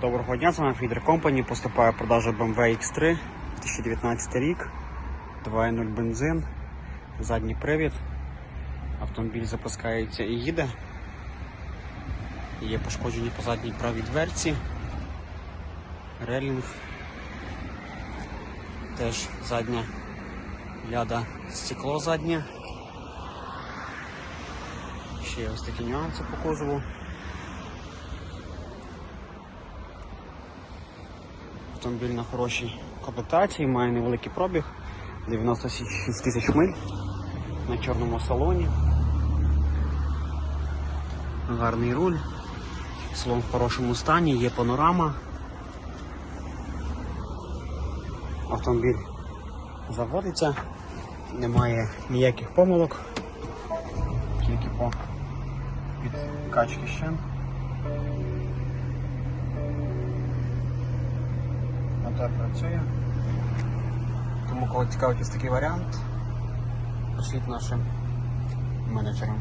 Доброго дня, з вами Фідер Company. Поступає продажа BMW X3 2019 рік, 2.0 бензин, задній привід. Автомобіль запускається і їде. Є пошкоджені по задній правій дверці. Релінг. Теж задня ляда стекло заднє. Ще ось такі нюанси по Автомобіль на хорошій комплектації, має невеликий пробіг, 96 тисяч миль на чорному салоні. Гарний руль, салон в хорошому стані, є панорама. Автомобіль заводиться, немає ніяких помилок, тільки по підкачки ще. Мотор працює. Тому кого цікавить ось такий варіант, пишіть нашим менеджерам.